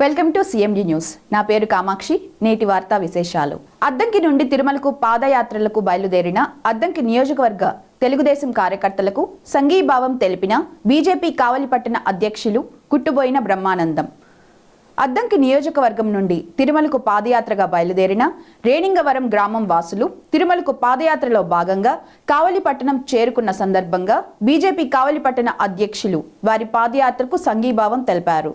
Welcome to CMD news. నా పేరు కామాక్షి నేటి వార్తా విశేషాలు. అద్దంకి నుండి తిరుమలకు పాదయాత్రలకు బయలుదేరిన అద్దంకి నియోజకవర్గ తెలుగుదేశం కార్యకర్తలకు సంఘీభావం తెలిపిన బీజేపీ కావలిపట్టణ అధ్యక్షులు కుట్టుబోయిన బ్రహ్మానందం. అద్దంకి నియోజకవర్గం నుండి తిరుమలకు పాదయాత్రగా బయలుదేరిన రేణింగవరం గ్రామం వాసులు తిరుమలకు పాదయాత్రలో భాగంగా కావలిపట్టణం చేరుకున్న సందర్భంగా బీజేపీ కావలిపట్టణ అధ్యక్షులు వారి పాదయాత్రకు సంఘీభావం తెలిపారు.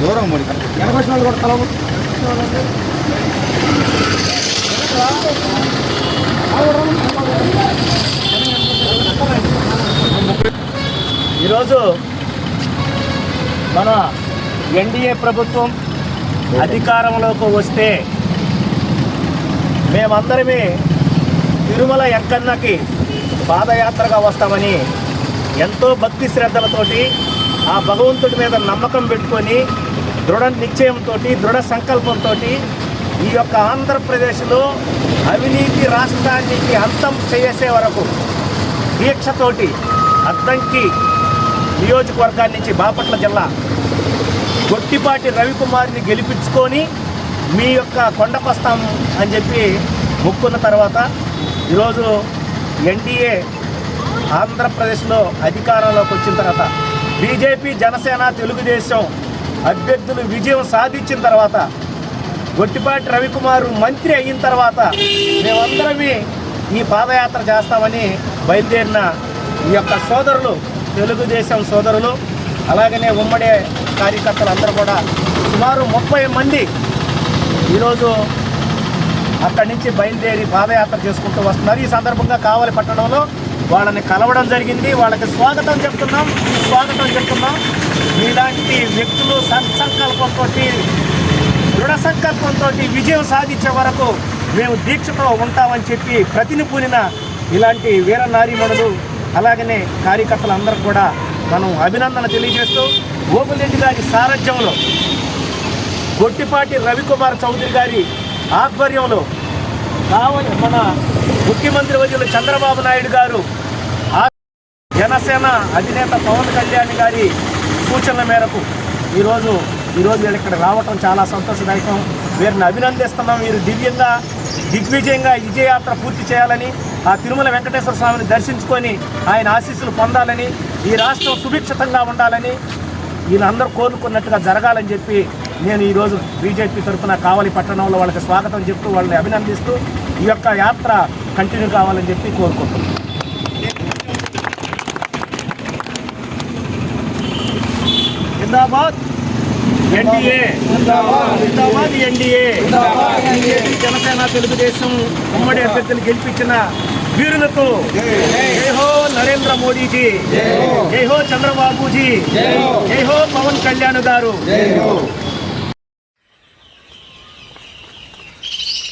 దూరం మరి వెనకొచ్చిన వాళ్ళు కూడా కలవు ఈరోజు మన ఎన్డీఏ ప్రభుత్వం అధికారంలోకి వస్తే మేమందరమే తిరుమల ఎక్కన్నకి పాదయాత్రగా వస్తామని ఎంతో భక్తి శ్రద్ధలతోటి ఆ భగవంతుడి మీద నమ్మకం పెట్టుకొని దృఢ నిశ్చయంతో దృఢ సంకల్పంతో ఈ యొక్క ఆంధ్రప్రదేశ్లో అవినీతి రాష్ట్రానికి అంతం చేసే వరకు దీక్షతోటి అద్దంకి నియోజకవర్గాన్ని నుంచి బాపట్ల జిల్లా గొట్టిపాటి రవికుమార్ని గెలిపించుకొని మీ యొక్క కొండకొస్తాం అని చెప్పి మొక్కున్న తర్వాత ఈరోజు ఎన్డీఏ ఆంధ్రప్రదేశ్లో అధికారంలోకి వచ్చిన తర్వాత బీజేపీ జనసేన తెలుగుదేశం అభ్యర్థులు విజయం సాధించిన తర్వాత గొట్టిపాటి రవికుమార్ మంత్రి అయిన తర్వాత మేమందరమే ఈ పాదయాత్ర చేస్తామని బయలుదేరిన ఈ యొక్క సోదరులు తెలుగుదేశం సోదరులు అలాగనే ఉమ్మడి కార్యకర్తలు అందరూ కూడా సుమారు ముప్పై మంది ఈరోజు అక్కడి నుంచి బయలుదేరి పాదయాత్ర చేసుకుంటూ వస్తున్నారు. ఈ సందర్భంగా కావలి పట్టణంలో వాళ్ళని కలవడం జరిగింది. వాళ్ళకి స్వాగతం చెప్తున్నాం. స్వాగతం చెప్తున్నాం. ఇలాంటి వ్యక్తులు సత్సంకల్పంతో దృఢ సంకల్పంతో విజయం సాధించే వరకు మేము దీక్షతో ఉంటామని చెప్పి ప్రతినిపూలిన ఇలాంటి వీర నారీమణులు అలాగనే కార్యకర్తలందరూ కూడా మనం అభినందన తెలియజేస్తూ ఓపులెడ్డి గారి సారథ్యంలో గొట్టిపాటి రవికుమార్ చౌదరి గారి ఆధ్వర్యంలో కావలి మన ముఖ్యమంత్రి వర్యులు చంద్రబాబు నాయుడు గారు జనసేన అధినేత పవన్ కళ్యాణ్ గారి సూచనల మేరకు ఈరోజు ఈరోజు వీళ్ళు ఇక్కడ రావటం చాలా సంతోషదాయకం. వీరిని అభినందిస్తున్నాం. వీరు దివ్యంగా దిగ్విజయంగా విజయయాత్ర పూర్తి చేయాలని ఆ తిరుమల వెంకటేశ్వర స్వామిని దర్శించుకొని ఆయన ఆశీస్సులు పొందాలని ఈ రాష్ట్రం సుభిక్షితంగా ఉండాలని వీళ్ళందరూ కోరుకున్నట్టుగా జరగాలని చెప్పి నేను ఈరోజు బీజేపీ తరఫున కావలి పట్టణంలో వాళ్ళకి స్వాగతం చెప్తూ వాళ్ళని అభినందిస్తూ ఈ యొక్క యాత్ర కంటిన్యూ కావాలని చెప్పి కోరుకుంటున్నాను. జిందాబాద్. ఎన్డీఏ. జిందాబాద్ ఎన్డీఏ. జనసేన తెలుగుదేశం ఉమ్మడి అభ్యర్థులు గెలిపించిన వీరులకు జై హో. నరేంద్ర మోడీజీ జై హో. చంద్రబాబుజీ. జై హో. పవన్ కళ్యాణ్ గారు.